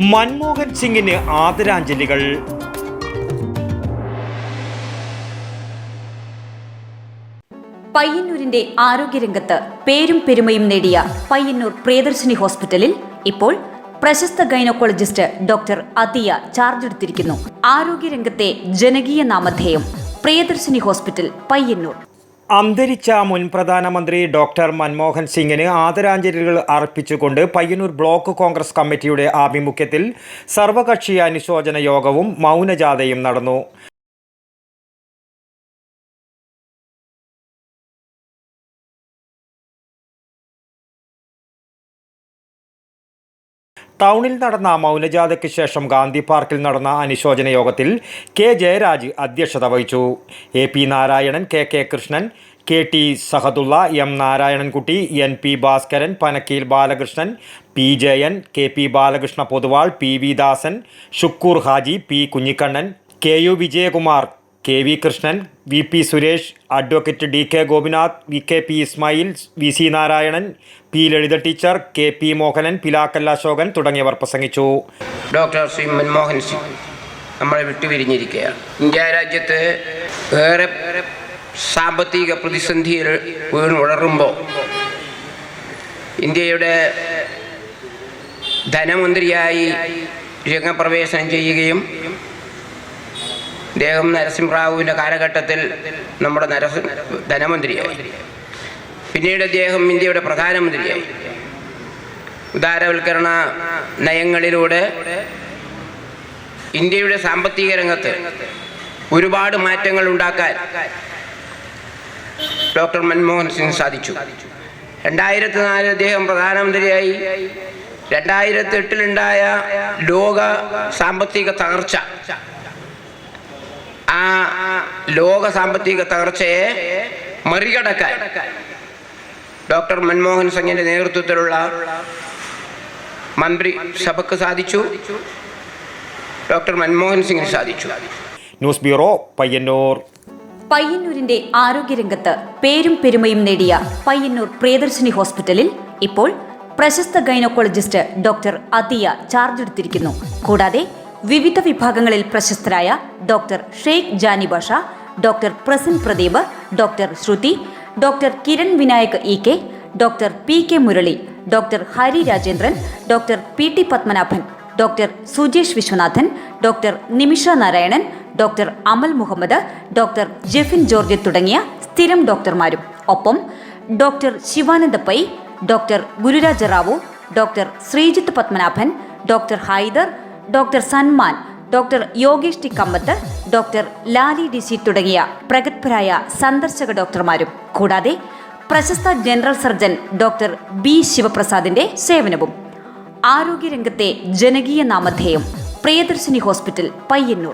മൻമോഹൻ സിംഗിന് ആദരാഞ്ജലികൾ. പയ്യന്നൂരിന്റെ ആരോഗ്യരംഗത്ത് പേരും പെരുമയും നേടിയ പയ്യന്നൂർ പ്രിയദർശിനി ഹോസ്പിറ്റലിൽ ഇപ്പോൾ പ്രശസ്ത ഗൈനക്കോളജിസ്റ്റ് ഡോക്ടർ അതിയ ചാർജ് എടുത്തിരിക്കുന്നു. ആരോഗ്യരംഗത്തെ ജനകീയ നാമധേയം പ്രിയദർശിനി ഹോസ്പിറ്റൽ പയ്യന്നൂർ. അന്തരിച്ച മുൻ പ്രധാനമന്ത്രി ഡോക്ടർ മൻമോഹൻ സിംഗിന് ആദരാഞ്ജലികൾ അർപ്പിച്ചുകൊണ്ട് പയ്യന്നൂർ ബ്ലോക്ക് കോൺഗ്രസ് കമ്മിറ്റിയുടെ ആഭിമുഖ്യത്തിൽ സർവകക്ഷി അനുശോചന യോഗവും മൗനജാഥയും നടന്നു. ടൗണിൽ നടന്ന മൗനജാഥയ്ക്ക് ശേഷം ഗാന്ധി പാർക്കിൽ നടന്ന അനുശോചന യോഗത്തിൽ കെ ജയരാജ് അധ്യക്ഷത വഹിച്ചു. A P Narayanan K K Krishnan K T Sahadulla M Narayanankutty N P Bhaskaran Panakkeel Balakrishnan P Jayan K P Balakrishna Poduval P V Dasan Shukkur Haji P Kunhikannan K U Vijayakumar K V Krishnan V P Suresh advocate D K Gopinath V K P Ismail V C Narayanan P Lalitha teacher K P Mohanan Pilakkalla Ashokan തുടങ്ങിയവർ പ്രസംഗിച്ചു. Doctor Shri Manmohan Singh നമ്മളെ വിട്ടുപിരിഞ്ഞിരിക്കുകയാണ്. India രാജ്യത്ത് വേറെ സാമ്പത്തിക പ്രതിസന്ധിയിൽ വീണ് ഉണരുമ്പോൾ ഇന്ത്യയുടെ ധനമന്ത്രിയായി രംഗപ്രവേശനം ചെയ്യുകയും അദ്ദേഹം നരസിംഹറാവുവിന്റെ കാലഘട്ടത്തിൽ നമ്മുടെ നരസി ധനമന്ത്രിയായി. പിന്നീട് അദ്ദേഹം ഇന്ത്യയുടെ പ്രധാനമന്ത്രിയായി. ഉദാരവൽക്കരണ നയങ്ങളിലൂടെ ഇന്ത്യയുടെ സാമ്പത്തിക രംഗത്ത് ഒരുപാട് മാറ്റങ്ങൾ ഉണ്ടാക്കാൻ ഡോക്ടർ മൻമോഹൻ സിംഗ് സാധിച്ചു. രണ്ടായിരത്തി നാലിൽ അദ്ദേഹം പ്രധാനമന്ത്രിയായി. രണ്ടായിരത്തി എട്ടിലുണ്ടായ ലോക സാമ്പത്തിക തകർച്ച ആ ലോക സാമ്പത്തിക തകർച്ചയെ മറികടക്കാൻ ഡോക്ടർ മൻമോഹൻ സിംഗിന്റെ നേതൃത്വത്തിലുള്ള മന്ത്രി സഭക്ക് സാധിച്ചു. ഡോക്ടർ മൻമോഹൻ സിംഗിന് സാധിച്ചു. News bureau Payyanur. പയ്യന്നൂരിന്റെ ആരോഗ്യരംഗത്ത് പേരും പെരുമയും നേടിയ പയ്യന്നൂർ പ്രിയദർശിനി ഹോസ്പിറ്റലിൽ ഇപ്പോൾ പ്രശസ്ത ഗൈനക്കോളജിസ്റ്റ് ഡോക്ടർ അതിയ ചാർജ് എടുത്തിരിക്കുന്നു. കൂടാതെ വിവിധ വിഭാഗങ്ങളിൽ പ്രശസ്തരായ doctor Sheikh Jani Basha doctor Prasan Pradeep doctor Shruthi doctor Kiran Vinayak E K doctor P K Murali doctor Hari Rajendran doctor P T Padmanabhan doctor Sujesh Viswanathan doctor Nimisha Narayanan doctor Amal Muhammad doctor Jefin George തുടങ്ങിയ സ്ഥിരം ഡോക്ടർമാരും. ഒപ്പം doctor Shivananda Pai doctor Gururaja Rao doctor Sreejith Padmanabhan doctor Haider doctor Sanman doctor Yogesh T Kamath doctor Lali D C തുടങ്ങിയ പ്രഗത്ഭരായ സന്ദർശക ഡോക്ടർമാരും. കൂടാതെ പ്രശസ്ത ജനറൽ സർജൻ ഡോക്ടർ ബി ശിവപ്രസാദിന്റെ സേവനവും ആരോഗ്യരംഗത്തെ ജനകീയ നാമധേയം പ്രിയദർശിനി ഹോസ്പിറ്റൽ പയ്യന്നൂർ.